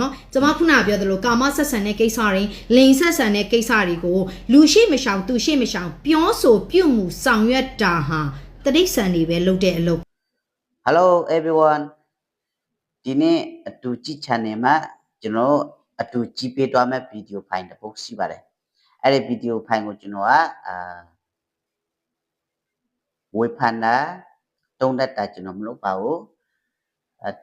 နော်ကျမခုနပြောသလိုကာမဆက်ဆံတဲ့ကိစ္စတွေလိန်ဆက်ဆံတဲ့ကိစ္စတွေကိုလူရှိမရှောင်သူရှိမရှောင်ပြောဆိုပြုမှုဆောင်ရွက်တာဟာတတိဆန်တွေပဲလုပ်တဲ့အလုပ် Hello everyone ဒီနေ့အတူကြည့် channel မှာကျွန်တော်အတူကြည့်ပေးသွားမယ့်ဗီဒီယိုဖိုင်တစ်ပုဒ်ရှိပါတယ်အဲ့ဒီဗီဒီယိုဖိုင်ကိုကျွန်တော်ကအာဝေဖန်တာတုံးတက်တာကျွန်တော်မလုပ်ပါဘူးအ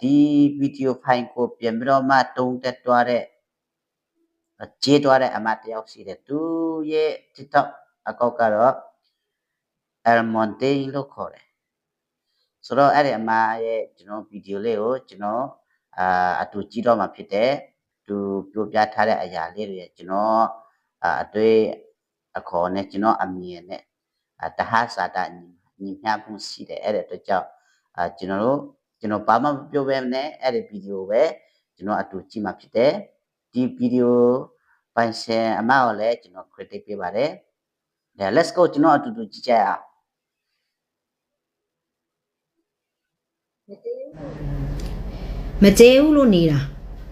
ဒီဗီဒီယိုဖိုင်ကိုပြန်ပြီးတော့မှတုံးတက်သွားတဲ့ကျေးသွားတဲ့အမတ်တယောက်ရှိတယ်သူရဲ့ TikTok အကောင့်ကတော့ Elmonte လို့ခေါ်တယ်ဆိုတော့အဲ့ဒီအမရဲ့ကျွန်တော်ဗီဒီယိုလေးကိုကျွန်တော်အာအတူကြည့်တော့မှာဖြစ်တယ်သူပြောပြထားတဲ့အရာလေးတွေကျွန်တော်အာအတွေ့အခေါ်နဲ့ကျွန်တော်အမြင်နဲ့အာတဟစာတညီညီမျှမှုရှိတယ်အဲ့ဒီအတွက်ကြောင့်အာကျွန်တော်တို့ ကျွန်တော်ဘာမှမပြောဘဲနဲ့အဲ့ဒီဗီဒီယိုပဲကျွန်တော်အတူကြည့်မှာဖြစ်တယ်ဒီဗီဒီယိုပိုင်ရှင်အမကိုလည်းကျွန်တော် credit ပေးပါတယ်ဒါ let's go ကျွန်တော်အတူတူကြည့်ကြရအောင်မကျဲဘူးလို့နေတာ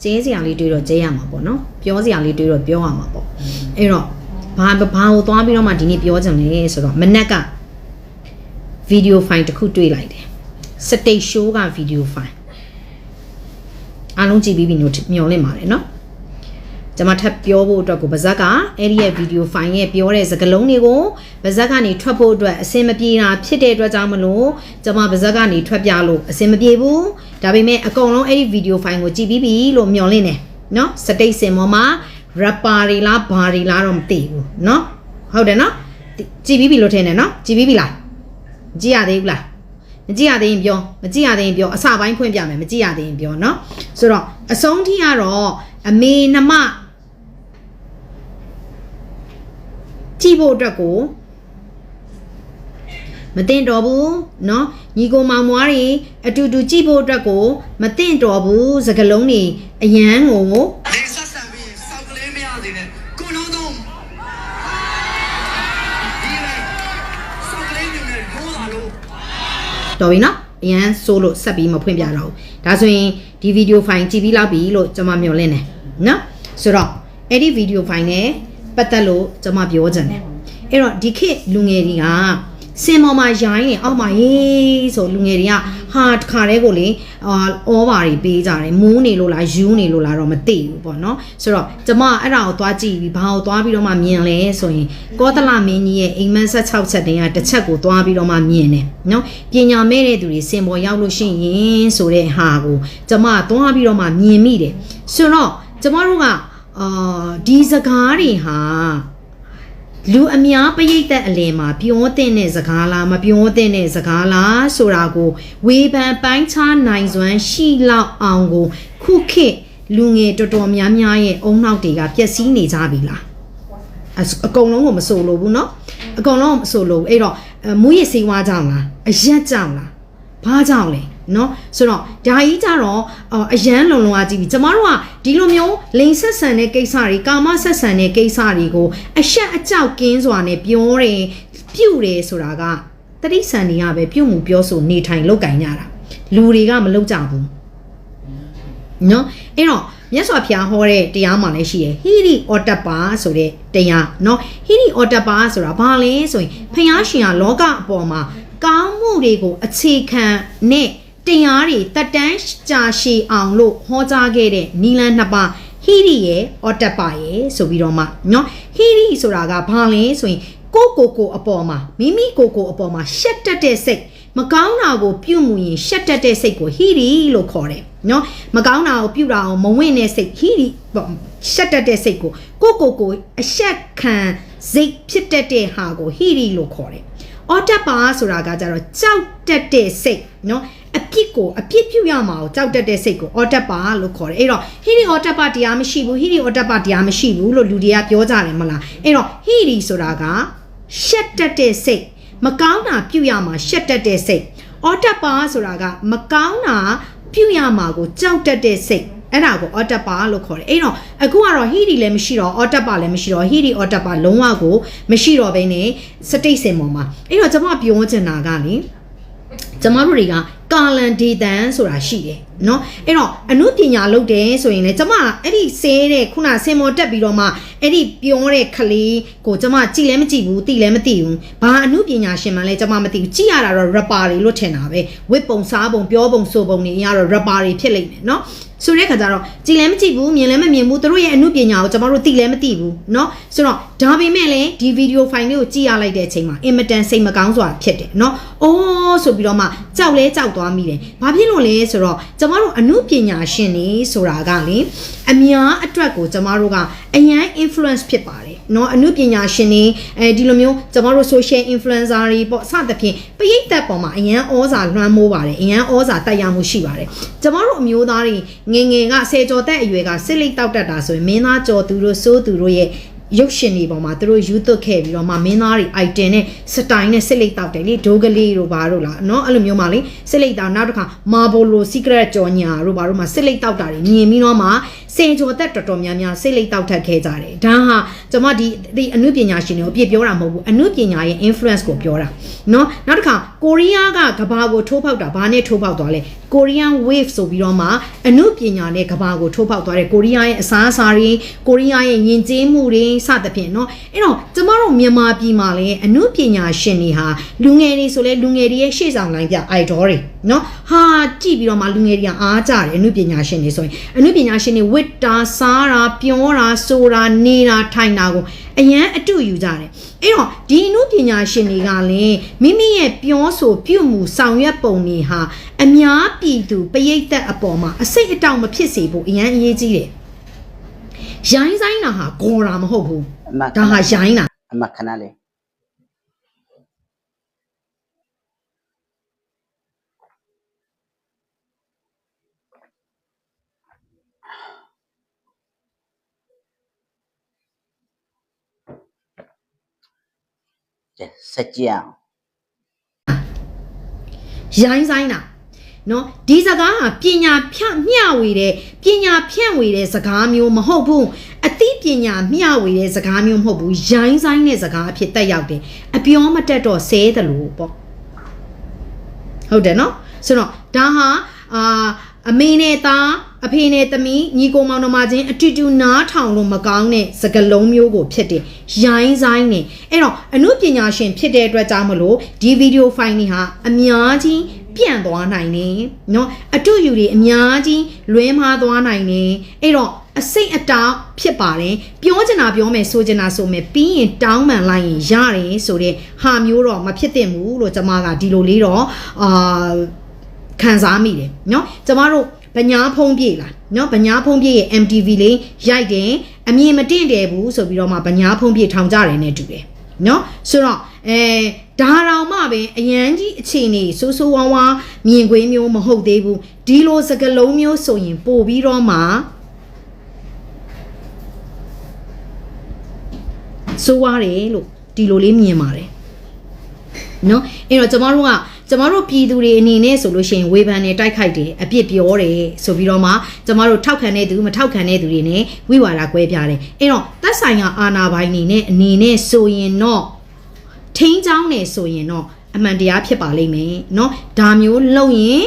ကျဲစရာလေးတွေးတော့ကျဲရမှာပေါ့နော်ပြောစရာလေးတွေးတော့ပြောရမှာပေါ့အဲ့တော့ဘာဘာကိုသွားပြီးတော့မှဒီနေ့ပြောချင်လဲဆိုတော့မနက်ကဗီဒီယိုဖိုင်တစ်ခုတွေ့လိုက်တယ် စတိတ်ရှိုးကဗီဒီယိုဖိုင်အားလုံးကြည့်ပြီးပြီလို့မျှော်လင့်ပါတယ်နော်ကျွန်မထပ်ပြောဖို့အတွက်ကိုဗဇက်ကအဲ့ဒီရဲ့ဗီဒီယိုဖိုင်ရဲ့ပြောတဲ့စကားလုံးတွေကိုဗဇက်ကနေထွက်ဖို့အတွက်အစင်မပြေတာဖြစ်တဲ့အတွက်ကြောင့်မလို့ကျွန်မဗဇက်ကနေထွက်ပြလို့အစင်မပြေဘူးဒါပေမဲ့အကုန်လုံးအဲ့ဒီဗီဒီယိုဖိုင်ကိုကြည့်ပြီးပြီလို့မျှော်လင့်တယ်နော်စတိတ်စင်ပေါ်မှာ rapper တွေလားဘာတွေလားတော့မသိဘူးနော်ဟုတ်တယ်နော်ကြည့်ပြီးပြီလို့ထင်တယ်နော်ကြည့်ပြီးပြီလားကြည့်ရသေးဘူးလား မကြည့်ရသေးရင်ပြောမကြည့်ရသေးရင်ပြောအစပိုင်းဖွင့်ပြမယ်မကြည့်ရသေးရင်ပြောနော်ဆိုတော့အဆုံးထိကတော့အမေနှမကြည့်ဖို့အတွက်ကိုမတင်တော်ဘူးเนาะညီကိုမောင်မွားတွေအတူတူကြည့်ဖို့အတွက်ကိုမတင်တော်ဘူးစကလုံးတွေအရန်ကို တော်ပြီနော်အရန်ဆိုးလို့ဆက်ပြီးမဖွင့်ပြတော့ဘူးဒါဆိုရင်ဒီဗီဒီယိုဖိုင်ကြည့်ပြီးလောက်ပြီလို့ကျွန်မမျှော်လင့်တယ်နော်ဆိုတော့အဲ့ဒီဗီဒီယိုဖိုင်နဲ့ပတ်သက်လို့ကျွန်မပြောချင်တယ်အဲ့တော့ဒီခေတ်လူငယ်တွေက စင်ပေါ်မှာရိုင်းရင်အောက်မှာဟေးဆိုလူငယ်တွေကဟာတခါတည်းကိုလေအာအောပါတွေပေးကြတယ်မူးနေလို့လားယူးနေလို့လားတော့မသိဘူးပေါ့နော်ဆိုတော့ကျမအဲ့ဒါကိုသွားကြည့်ပြီးဘာကိုသွားပြီးတော့မှမြင်လဲဆိုရင်ကောသလမင်းကြီးရဲ့အိမ်မက်16ချက်တည်းကတစ်ချက်ကိုသွားပြီးတော့မှမြင်တယ်နော်ပညာမဲ့တဲ့သူတွေစင်ပေါ်ရောက်လို့ရှိရင်ဆိုတဲ့ဟာကိုကျမသွားပြီးတော့မှမြင်မိတယ်ဆိုတော့ကျမတို့ကအာဒီစကားတွေဟာ လူအများပရိသတ်အလယ်မှာပြောတဲ့တဲ့စကားလားမပြောတဲ့တဲ့စကားလားဆိုတာကိုဝေဖန်ပိုင်းခြားနိုင်စွမ်းရှိလောက်အောင်ကို ခုခေတ်လူငယ်တော်တော်များများရဲ့အုံနောက်တွေကပျက်စီးနေကြပြီလားအစအကုန်လုံးကိုမဆိုလို့ဘူးเนาะအကုန်လုံးကိုမဆိုလို့ဘူးအဲ့တော့အဲမူရစေးဝါးကြောင်လားအရက်ကြောင်လားဘာကြောင်လဲ เนาะဆိုတော့ဒါကြီးကြတော့အော်အရန်လုံလုံအားကြည့်ပြီကျမတို့ကဒီလိုမျိုးလိန်ဆက်ဆန်တဲ့ကိစ္စတွေကာမဆက်ဆန်တဲ့ကိစ္စတွေကိုအရှက်အကြောက်ကင်းစွာနဲ့ပြောတယ်ပြုတ်တယ်ဆိုတာကတတိဆန်တွေကပဲပြုတ်မှုပြောဆိုနေထိုင်လောက်ကင်ကြတာလူတွေကမလုပ်ကြဘူး နော်အဲ့တော့မြတ်စွာဘုရားဟောတဲ့တရားမှလည်းရှိရယ်ဟိရိအော်တပ္ပါဆိုတဲ့တရားနော်ဟိရိအော်တပ္ပါဆိုတာဘာလဲဆိုရင်ဘုရားရှင်ကလောကအပေါ်မှာကောင်းမှုတွေကိုအခြေခံနဲ့ တရားတွေတက်တန်းကြာရှည်အောင်လို့ဟောကြားခဲ့တဲ့နီလန်းနှစ်ပါးဟိရိရဲ့အော်တပ္ပါရဲ့ဆိုပြီးတော့မှနော်ဟိရိဆိုတာကဘာလဲဆိုရင်ကိုယ့်ကိုယ်ကိုယ်အပေါ်မှာမိမိကိုယ်ကိုယ်အပေါ်မှာရှက်တက်တဲ့စိတ်မကောင်းတာကိုပြုမှုရင်ရှက်တက်တဲ့စိတ်ကိုဟီရီလို့ခေါ်တယ်နော်မကောင်းတာကိုပြုတာအောင်မဝင့်တဲ့စိတ်ဟီရီပေါ့ရှက်တက်တဲ့စိတ်ကိုကိုကိုကိုအရှက်ခံစိတ်ဖြစ်တတ်တဲ့ဟာကိုဟီရီလို့ခေါ်တယ်အော်တက်ပါဆိုတာကကြတော့ကြောက်တက်တဲ့စိတ်နော် အပြစ်ကိုအပြစ်ပြုရမှာကိုကြောက်တက်တဲ့စိတ်ကိုအော်တက်ပါလို့ခေါ်တယ်အဲ့တော့ဟီရီအော်တက်ပါတရားမရှိဘူးဟီရီအော်တက်ပါတရားမရှိဘူးလို့လူတွေကပြောကြတယ်မလားအဲ့တော့ဟီရီဆိုတာကရှက်တက်တဲ့စိတ်မကောင်းတာပြုရမှာရှက်တက်တဲ့စိတ်အော်တက်ပါဆိုတာကမကောင်းတာပြုရမှာကိုကြောက်တက်တဲ့စိတ်အဲ့ဒါကိုအော်တက်ပါလို့ခေါ်တယ်အဲ့တော့အခုကတော့ဟီဒီလည်းမရှိတော့အော်တက်ပါလည်းမရှိတော့ဟီဒီအော်တက်ပါလုံးဝကိုမရှိတော့ဘဲနဲ့စတိတ်စင်ပေါ်မှာအဲ့တော့ကျွန်မပြောချင်တာကလေကျမတို့တွေက ကာလန်ဒေတန်ဆိုတာရှိတယ် နော်အဲ့တော့အမှုပညာလုပ်တယ်ဆိုရင်လေကျမအဲ့ဒီဆဲတဲ့ခုနဆင်မော်တက်ပြီးတော့မှအဲ့ဒီပြောတဲ့ခလေးကိုကျမကြည့်လည်းမကြည့်ဘူးသိလည်းမသိဘူးဘာအမှုပညာရှင်မှလည်းကျမမသိဘူးကြည့်ရတာတော့ rapper တွေလို့ထင်တာပဲဝစ်ပုံစားပုံပြောပုံဆိုပုံတွေအရတော့ rapper တွေဖြစ်လိမ့်မယ်နော်ဆိုတဲ့ခါကျတော့ကြည်လည်းမကြည့်ဘူးမြင်လည်းမမြင်ဘူးသူတို့ရဲ့အမှုပညာကိုကျမတို့သိလည်းမသိဘူးเนาะဆိုတော့ဒါပေမဲ့လည်းဒီဗီဒီယိုဖိုင်လေးကိုကြည့်ရလိုက်တဲ့အချိန်မှာအင်မတန်စိတ်မကောင်းစွာဖြစ်တယ်เนาะအိုးဆိုပြီးတော့မှကြောက်လဲကြောက်သွားမိတယ်ဘာဖြစ်လို့လဲဆိုတော့ကျ မတို့အမှုပညာရှင်နေဆိုတာကလေအများအတွက်ကိုကျမတို့ကအရန် influence ဖြစ်ပါတယ်เนาะအမှုပညာရှင်နေအဲဒီလိုမျိုးကျမတို့ social influencer တွေပေါ့စသဖြင့်ပရိသတ်ပေါ်မှာအရန်ဩဇာလွှမ်းမိုးပါတယ်အရန်ဩဇာတက်ရောက်မှုရှိပါတယ်ကျမတို့အမျိုးသားတွေငယ်ငယ်ကဆယ်ကျော်သက်အရွယ်ကစစ်လိတ်တောက်တက်တာဆိုရင်မင်းသားကျော်သူတို့စိုးသူတို့ရဲ့ ရုပ်ရှင်တွေပေါ်မှာသူတို့ယူသွတ်ခဲ့ပြီးတော့မှမင်းသားတွေ item နဲ့စတိုင်နဲ့စစ်လိတ်တောက်တယ်လေဒိုးကလေးတို့ဘာတို့လားเนาะအဲ့လိုမျိုးမှလေစစ်လိတ်တောက်နောက်တစ်ခါ marble secret ကြော်ညာတို့ဘာတို့မှစစ်လိတ်တောက်တာတွေမြင်ပြီးတော့မှ စင်ကျော်သက်တော်တော်များများစစ်လိတ်တောက်ထက်ခဲ့ကြတယ်ဒါဟာကျွန်မဒီဒီအမှုပညာရှင်တွေကိုအပြစ်ပြောတာမဟုတ်ဘူးအမှုပညာရဲ့ influence ကိုပြောတာเนาะနောက်တစ်ခါကိုရီးယားကကဘာကိုထိုးဖောက်တာဘာနဲ့ထိုးဖောက်သွားလဲ Korean wave ဆိုပြီးတော့မှအမှုပညာနဲ့ကဘာကိုထိုးဖောက်သွားတယ်ကိုရီးယားရဲ့အစားအစာတွေကိုရီးယားရဲ့ယဉ်ကျေးမှုတွေစသဖြင့်เนาะအဲ့တော့ကျမတို့မြန်မာပြည်မှာလည်းအမှုပညာရှင်တွေဟာလူငယ်တွေဆိုလဲလူငယ်တွေရဲ့ရှေ့ဆောင်လိုင်းပြ idol တွေ နော်ဟာကြည့်ပြီးတော့မှလူငယ်တွေကအားကြတယ်အမှုပညာရှင်တွေဆိုရင်အမှုပညာရှင်တွေဝစ်တာစားတာပြောတာဆိုတာနေတာထိုင်တာကိုအရန်အတူယူကြတယ်အဲ့တော့ဒီအမှုပညာရှင်တွေကလည်းမိမိရဲ့ပြောဆိုပြုမှုဆောင်ရွက်ပုံတွေဟာအများပြည်သူပရိသတ်အပေါ်မှာအစိတ်အတောင်မဖြစ်စေဖို့အရန်အရေးကြီးတယ်ရိုင်းဆိုင်တာဟာဂေါ်တာမဟုတ်ဘူးဒါဟာရိုင်းတာအမှခဏလေး ကဲစက်ကြည့်အောင်ရိုင်းဆိုင်တာနော်ဒီစကားဟာပညာဖြန့်မျှဝေတဲ့ပညာဖြန့်ဝေတဲ့စကားမျိုးမဟုတ်ဘူးအသိပညာမျှဝေတဲ့စကားမျိုးမဟုတ်ဘူးရိုင်းဆိုင်တဲ့စကားအဖြစ်တက်ရောက်တယ်အပြောမတက်တော့ဆဲတယ်လို့ပေါ့ဟုတ်တယ်နော်ဆိုတော့ဒါဟာအာအမေနဲ့သား အဖေနဲ့သမီးညီကိုမောင်နှမချင်းအတူတူနားထောင်လို့မကောင်းတဲ့စကားလုံးမျိုးကိုဖြစ်တယ်ရိုင်းဆိုင်နေအဲ့တော့အမှုပညာရှင်ဖြစ်တဲ့အတွက်ကြောင့်မလို့ဒီဗီဒီယိုဖိုင်တွေဟာအများကြီးပြန့်သွားနိုင်တယ်เนาะအတူယူတွေအများကြီးလွဲမှားသွားနိုင်တယ်အဲ့တော့အစိတ်အတားဖြစ်ပါတယ်ပြောချင်တာပြောမယ်ဆိုချင်တာဆိုမယ်ပြီးရင်တောင်းပန်လိုက်ရင်ရတယ်ဆိုတဲ့ဟာမျိုးတော့မဖြစ်သင့်ဘူးလို့ကျွန်မကဒီလိုလေးတော့အာခံစားမိတယ်เนาะကျမတို့ ဗညာဖုံးပြေလားနော်ဗညာဖုံးပြေရဲ့ MTV လေးရိုက်တယ်အမြင်မတင့်တယ်ဘူးဆိုပြီးတော့မှဗညာဖုံးပြေထောင်ကြတယ်နဲ့တူတယ်နော်ဆိုတော့အဲဒါတော်မှပဲအရန်ကြီးအခြေအနေဆိုးဆိုးဝါးဝါမြင်ကွင်းမျိုးမဟုတ်သေးဘူးဒီလိုစကလုံးမျိုးဆိုရင်ပို့ပြီးတော့မှဆိုးဝါးတယ်လို့ဒီလိုလေးမြင်ပါတယ်နော်အဲ့တော့ကျမတို့က ကျမတို့ပြည်သူတွေအနေနဲ့ဆိုလို့ရှိရင်ဝေဖန်နေတိုက်ခိုက်တယ်အပြစ်ပြောတယ်ဆိုပြီးတော့မှကျမတို့ထောက်ခံတဲ့သူမထောက်ခံတဲ့သူတွေနဲ့ဝိဝါဒကွဲပြားတယ်အဲ့တော့သက်ဆိုင်ရာအာဏာပိုင်တွေနဲ့အနေနဲ့ဆိုရင်တော့ထိန်းချောင်းနေဆိုရင်တော့အမှန်တရားဖြစ်ပါလိမ့်မယ်เนาะဒါမျိုးလုပ်ရင်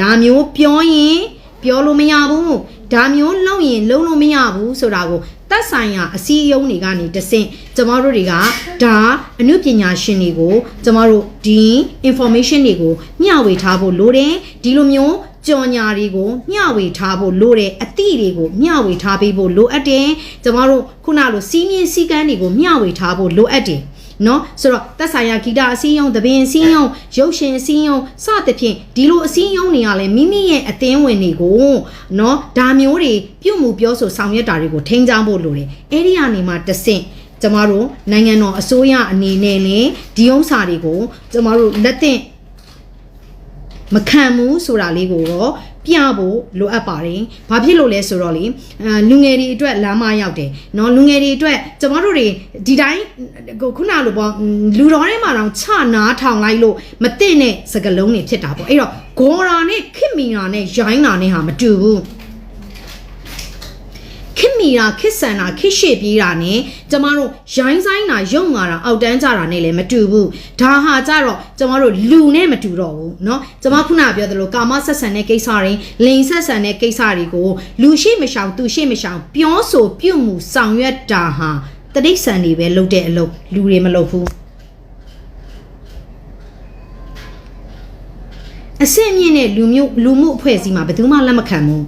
ဒါမျိုးပြောရင်ပြောလို့မရဘူးဒါမျိုးလုပ်ရင်လုံးလို့မရဘူးဆိုတာကို သက်ဆိုင်ရာအစည်းအရုံးတွေကနေတဆင့်ကျမတို့တွေကဒါအမှုပညာရှင်တွေကိုကျမတို့ဒီ information တွေကိုမျှဝေထားဖို့လိုတယ်ဒီလိုမျိုးကြော်ညာတွေကိုမျှဝေထားဖို့လိုတယ်အသည့်တွေကိုမျှဝေထားပေးဖို့လိုအပ်တယ်ကျမတို့ခုနလိုစီးမြင့်စည်းကမ်းတွေကိုမျှဝေထားဖို့လိုအပ်တယ် နော်ဆိုတော့သက်ဆိုင်ရာဂီတအစည်းအရုံးသဘင်အစည်းအရုံးရုပ်ရှင်အစည်းအရုံးစသဖြင့်ဒီလိုအစည်းအရုံးတွေကလည်းမိမိရဲ့အသင်းဝင်တွေကိုနော်ဒါမျိုးတွေပြုမှုပြောဆိုဆောင်ရွက်တာတွေကိုထိန်းချောင်းဖို့လိုတယ်အဲ့ဒီကနေမှတဆင့်ကျမတို့နိုင်ငံတော်အစိုးရအနေနဲ့လည်းဒီဥစ္စာတွေကိုကျမတို့လက်သင့်မခံဘူးဆိုတာလေးကိုတော့ ပြဖို့လိုအပ်ပါတယ်။ဘာဖြစ်လို့လဲဆိုတော့လေလူငယ်တွေအတွက်လမ်းမရောက်တယ်။နော်လူငယ်တွေအတွက်ကျမတို့တွေဒီတိုင်းခုနလိုပေါ့လူတော်ထဲမှာတော့ခြနာထောင်လိုက်လို့မသိတဲ့စကလုံးတွေဖြစ်တာပေါ့။အဲ့တော့ဂေါ်ရာနဲ့ခိမီနာနဲ့ရိုင်းနာနဲ့ဟာမတူဘူး။ ခစ်မီတာခစ်ဆန်တာခစ်ရှေ့ပြေးတာနဲ့ကျမတို့ရိုင်းဆိုင်တာရုံငါတာအောက်တန်းကြတာနဲ့လည်းမတူဘူးဒါဟာကြတော့ကျမတို့လူနဲ့မတူတော့ဘူးเนาะကျမခုနပြောသလိုကာမဆက်ဆံတဲ့ကိစ္စတွေလိန်ဆက်ဆံတဲ့ကိစ္စတွေကိုလူရှိမရှောင်သူရှိမရှောင်ပြောဆိုပြုမှုဆောင်ရွက်တာဟာတတိဆန်တွေပဲလုပ်တဲ့အလုပ်လူတွေမလုပ်ဘူးအဆင့်မြင့်တဲ့လူမျိုးလူမှုအဖွဲ့အစည်းမှာဘယ်သူမှလက်မခံဘူး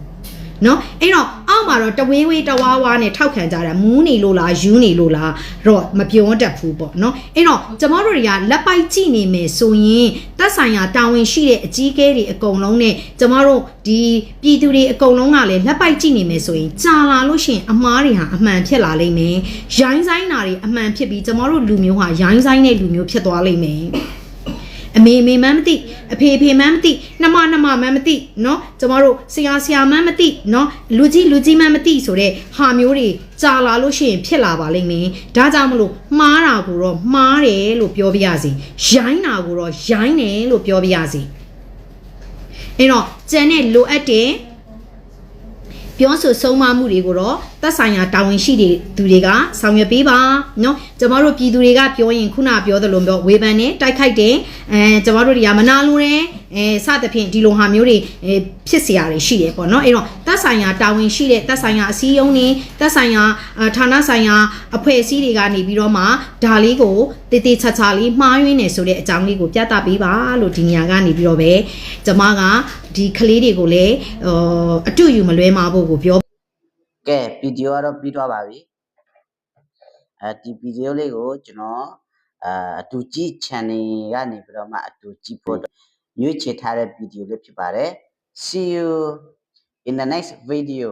နော်အဲ့တော့အောက်မှာတော့တဝေးဝေးတဝါဝါနဲ့ထောက်ခံကြတာမူးနေလို့လားယူးနေလို့လားတော့မပြောတတ်ဘူးပေါ့နော်အဲ့တော့ကျမတို့တွေကလက်ပိုက်ကြည့်နေမယ်ဆိုရင်သက်ဆိုင်ရာတာဝန်ရှိတဲ့အကြီးအကဲတွေအကုန်လုံးနဲ့ကျမတို့ဒီပြည်သူတွေအကုန်လုံးကလည်းလက်ပိုက်ကြည့်နေမယ်ဆိုရင်ကြာလာလို့ရှိရင်အမားတွေဟာအမှန်ဖြစ်လာလိမ့်မယ်ရိုင်းဆိုင်တာတွေအမှန်ဖြစ်ပြီးကျမတို့လူမျိုးဟာရိုင်းဆိုင်တဲ့လူမျိုးဖြစ်သွားလိမ့်မယ် အမေအမေမှန်းမသိအဖေအဖေမှန်းမသိနှမနှမမှန်းမသိเนาะကျမတို့ဆရာဆရာမှန်းမသိเนาะလူကြီးလူကြီးမှန်းမသိဆိုတဲ့ဟာမျိုးတွေကြာလာလို့ရှိရင်ဖြစ်လာပါလိမ့်မယ်ဒါကြောင့်မလို့မှားတာကိုတော့မှားတယ်လို့ပြောပြရစီရိုင်းတာကိုတော့ရိုင်းတယ်လို့ပြောပြရစီအဲ့တော့ကျန်တဲ့လိုအပ်တဲ့ ပြောဆိုဆုံးမမှုတွေကိုတော့သက်ဆိုင်ရာတာဝန်ရှိတဲ့သူတွေကဆောင်ရွက်ပေးပါเนาะကျမတို့ပြည်သူတွေကပြောရင်ခုနပြောသလိုမျိုးဝေဖန်တယ်တိုက်ခိုက်တယ်အဲကျမတို့တွေကမနာလိုတယ်အဲစသဖြင့်ဒီလိုဟာမျိုးတွေအဲဖြစ်เสียရတယ်ရှိတယ်ပေါ့เนาะအဲ့တော့သက်ဆိုင်ရာတာဝန်ရှိတဲ့သက်ဆိုင်ရာအစည်းအရုံးတွေသက်ဆိုင်ရာအာဌာနဆိုင်ရာအဖွဲ့အစည်းတွေကနေပြီးတော့မှဒါလေးကိုတေးသေးချာချာလေးမှားယွင်းနေဆိုတဲ့အကြောင်းလေးကိုပြသပေးပါလို့ဒီနေရာကနေပြီးတော့ပဲကျမက ဒီကလေးတွေကိုလည်းဟိုအတူယူမလွဲမှာဖို့ကိုပြောကဲဗီဒီယိုကတော့ပြီးသွားပါပြီအဲဒီဗီဒီယိုလေးကိုကျွန်တော်အာအတူကြည့် channel ကနေပြီးတော့မှအတူကြည့်ဖို့ရွေးချယ်ထားတဲ့ဗီဒီယိုလေးဖြစ်ပါတယ် see you in the next video